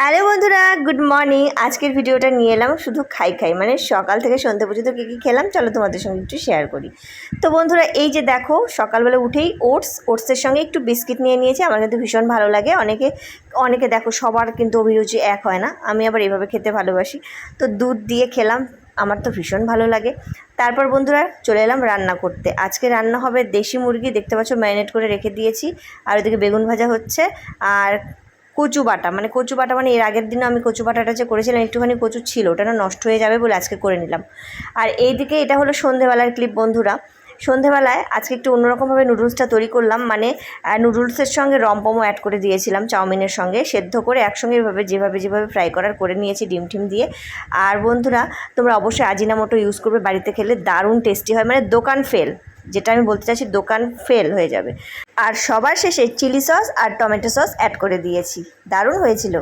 Hello বন্ধুরা, good morning. আজকের ভিডিওটা নিয়ে এলাম শুধু খাই খাই মানে সকাল থেকে সন্ধ্যে পর্যন্ত কী কী খেলাম, চলো তোমাদের সঙ্গে একটু শেয়ার করি। তো বন্ধুরা, এই যে দেখো, সকালবেলা উঠেই ওটস ওটসের সঙ্গে একটু বিস্কিট নিয়ে নিয়েছি, আমার কিন্তু ভীষণ ভালো লাগে। অনেকে অনেকে দেখো, সবার কিন্তু অভিরুচি এক হয় না, আমি আবার এইভাবে খেতে ভালোবাসি। তো দুধ দিয়ে খেলাম, আমার তো ভীষণ ভালো লাগে। তারপর বন্ধুরা, চলে এলাম রান্না করতে। আজকে রান্না হবে দেশি মুরগি, দেখতে পাচ্ছ, ম্যারিনেট করে রেখে দিয়েছি। আর ওদিকে বেগুন ভাজা হচ্ছে, আর কচু বাটা মানে কচু বাটা মানে এর আগের দিনও আমি কচু বাটাটা যে করেছিলাম, একটুখানি কচু ছিল, ওটা না নষ্ট হয়ে যাবে বলে আজকে করে নিলাম। আর এইদিকে এটা হলো সন্ধেবেলার ক্লিপ বন্ধুরা। সন্ধেবেলায় আজকে একটু অন্যরকমভাবে নুডলসটা তৈরি করলাম মানে নুডলসের সঙ্গে রম্পমও অ্যাড করে দিয়েছিলাম চাউমিনের সঙ্গে, সেদ্ধ করে একসঙ্গে এভাবে, যেভাবে যেভাবে ফ্রাই করার করে নিয়েছি ডিম টিম দিয়ে। আর বন্ধুরা, তোমরা অবশ্যই আজিনামোটো ইউজ করবে, বাড়িতে খেলে দারুণ টেস্টি হয় মানে দোকান ফেল যেটা আমি বলতে চাইছি দোকান ফেল হয়ে যাবে। আর সবার শেষে চিলি সস আর টমেটো সস অ্যাড করে দিয়েছি। দারুণ হয়েছিল।